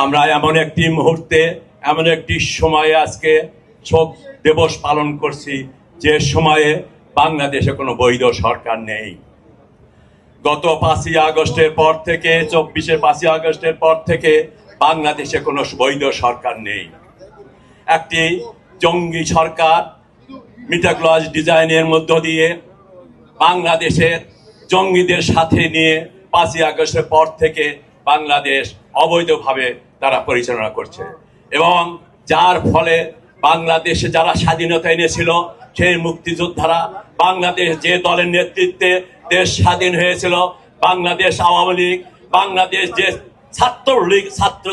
আমরা এমন একটি মুহূর্তে, এমন একটি সময়ে আজকে শোক দিবস পালন করছি যে সময়ে বাংলাদেশে কোনো বৈধ সরকার নেই। গত পাঁচই আগস্টের পর থেকে চব্বিশে পাঁচই আগস্টের পর থেকে বাংলাদেশে কোনো বৈধ সরকার নেই। একটি জঙ্গি সরকার মিটাক্লজ ডিজাইনের মধ্য দিয়ে বাংলাদেশের জঙ্গিদের সাথে নিয়ে পাঁচই আগস্টের পর থেকে বাংলাদেশ অবৈধভাবে তারা পরিচালনা করছে। এবং যার ফলে বাংলাদেশে যারা স্বাধীনতা এনেছিল, সেই মুক্তিযোদ্ধারা বাংলাদেশ যে দলের নেতৃত্বে দেশ স্বাধীন হয়েছিল, বাংলাদেশ আওয়ামী লীগ, বাংলাদেশ যে ছাত্রলীগ ছাত্র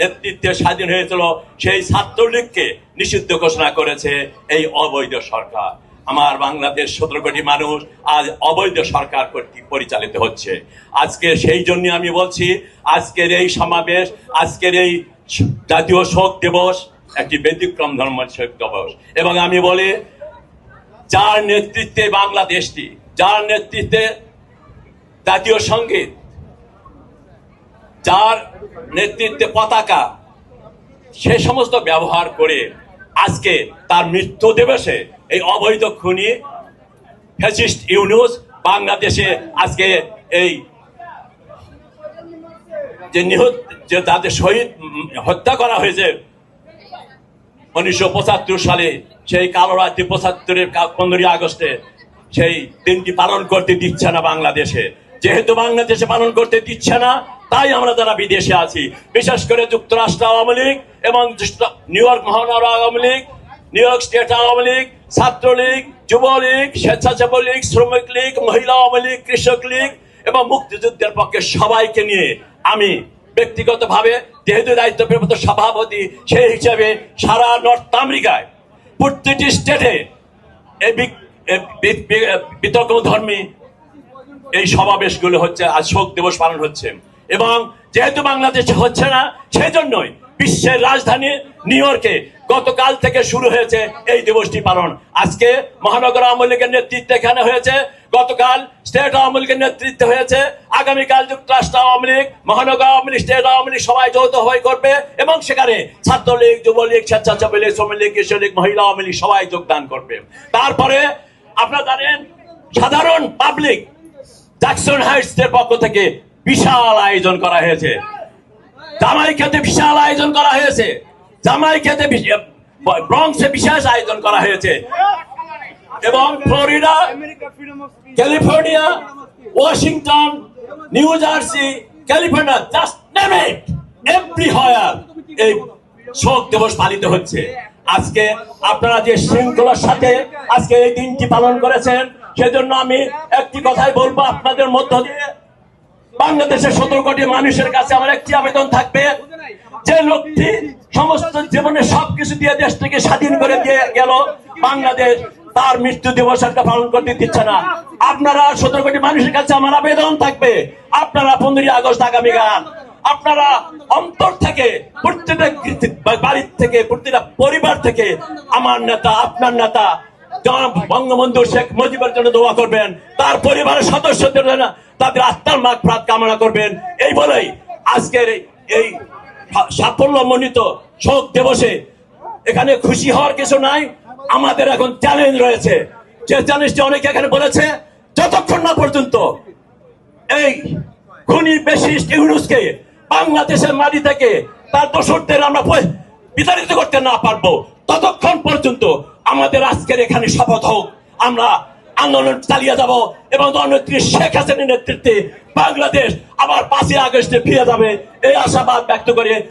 নেতৃত্বে স্বাধীন হয়েছিল, সেই ছাত্রলীগকে নিষিদ্ধ ঘোষণা করেছে এই অবৈধ সরকার। আমার বাংলাদেশ সতেরো কোটি মানুষ আজ অবৈধ সরকার কর্তৃক পরিচালিত হচ্ছে। আজকে সেই জন্য আমি বলছি, আজকের এই সমাবেশ, আজকের এই জাতীয় শোক দিবস একটি ব্যতিক্রম ধর্ম শোক দিবস। এবং আমি বলি, যার নেতৃত্বে বাংলাদেশটি, যার নেতৃত্বে জাতীয় সংগীত যার নেতৃত্বে পতাকা, সে সমস্ত ব্যবহার করে আজকে তার মৃত্যু দিবসে এই অবৈধ খুনি ফ্যাসিস্ট ইউনুস বাংলাদেশে আজকে এই যে নিহত, যে তাদের শহীদ, হত্যা করা হয়েছে উনিশশো পঁচাত্তর সালে, সেই কালো রাত্রি পঁচাত্তরের পনেরোই আগস্টে সেই দিনটি পালন করতে দিচ্ছে না বাংলাদেশে। যেহেতু বাংলাদেশে পালন করতে দিচ্ছে না, তাই আমরা যারা বিদেশে আছি, বিশেষ করে যুক্তরাষ্ট্র আওয়ামী লীগ এবং নিউ ইয়র্ক মহানগর Awami League, New York state Awami League Chhatra League, Jubo League Swechchhasebak League Sramik League মহিলা আওয়ামী লীগ, কৃষক লীগ এবং মুক্তিযুদ্ধের পক্ষে সবাইকে নিয়ে আমি ব্যক্তিগতভাবে যেহেতু দায়িত্ব দায়িত্বপ্রাপ্ত সভাপতি, সেই হিসাবে সারা নর্থ আমেরিকায় প্রতিটি স্টেটে বিতর্ক ধর্মী এই সমাবেশগুলো হচ্ছে, আজ শোক দিবস পালন হচ্ছে। এবং যেহেতু বাংলাদেশে হচ্ছে না, সেজন্যই বিশ্বের রাজধানী নিউ ইয়র্কে গতকাল থেকে শুরু হয়েছে এই দিবসটি পালন। আজকে মহানগর আওয়ামী লীগের নেতৃত্বে এখানে হয়েছে, গতকাল স্টেট আওয়ামী লীগের নেতৃত্বে হয়েছে, আগামীকাল যুক্তরাষ্ট্র আওয়ামী লীগ, মহানগর আওয়ামী লীগ, স্টেট আওয়ামী লীগ সবাই যৌথ হয়ে করবে এবং সেখানে ছাত্রলীগ, যুবলীগ, স্বেচ্ছাসেবী লীগ, শ্রমিক লীগ, কৃষক লীগ, মহিলা আওয়ামী লীগ সবাই যোগদান করবে। তারপরে আপনারা জানেন, সাধারণ পাবলিক জ্যাকসন হাইটস পক্ষ থেকে বিশাল আয়োজন করা হয়েছে। জামাই খেতে বিশাল আয়োজন করা হয়েছে। জামাইকাতে ব্রঙ্কসে বিশেষ আয়োজন করা হয়েছে। এবং Florida, California, Washington, New Jersey, California, just name it, everywhere এই শোক দিবস পালিত হচ্ছে। আজকে আপনারা যে শৃঙ্খলার সাথে আজকে এই দিনটি পালন করেছেন, সেজন্য আমি একটি কথাই বলব আপনাদের মধ্য দিয়ে। বাংলাদেশের সতেরো কোটি মানুষের কাছে আমার একটি আবেদন থাকবে। যে লোকটি সমস্ত জীবনে সবকিছু দিয়ে দেশ থেকে স্বাধীন করে দিয়ে গেল, বাংলাদেশ তার মৃত্যু দিবস একটা পালন করতে দিচ্ছে না। আপনারা সতেরো কোটি মানুষের কাছে আমার আবেদন থাকবে। আপনারা পনেরোই আগস্ট আগামীকাল আপনারা অন্তর থেকে, প্রত্যেকটা বাড়ির থেকে, প্রত্যেকটা পরিবার থেকে আমার নেতা, আপনার নেতা বঙ্গবন্ধু শেখ মুজিবের জন্য দোয়া করবেন। তার পরিবারের সদস্যদের জন্য তাদের আত্মার মাগ প্রাত কামনা করবেন। এই বলেই আজকের এই- মণ্ডিত শোক দিবসে এখানে খুশি হওয়ার কিছু নাই, আমাদের এখন চ্যালেঞ্জ রয়েছে। যে চ্যালেঞ্জটি অনেকে এখানে বলেছে, যতক্ষণ না পর্যন্ত এই খুনি বেশি ইউনুসকে বাংলাদেশের মাটি থেকে তার দোষরদের আমরা বিতাড়িত করতে না পারব, ততক্ষণ পর্যন্ত আমাদের আজকের এখানে শপথ হোক। আমরা আন্দোলন চালিয়ে যাব এবং ধর্মনেত্রী শেখ হাসিনার নেতৃত্বে বাংলাদেশ আবার পাঁচই আগস্টে ফিরে যাবে। এই আশাবাদ ব্যক্ত করে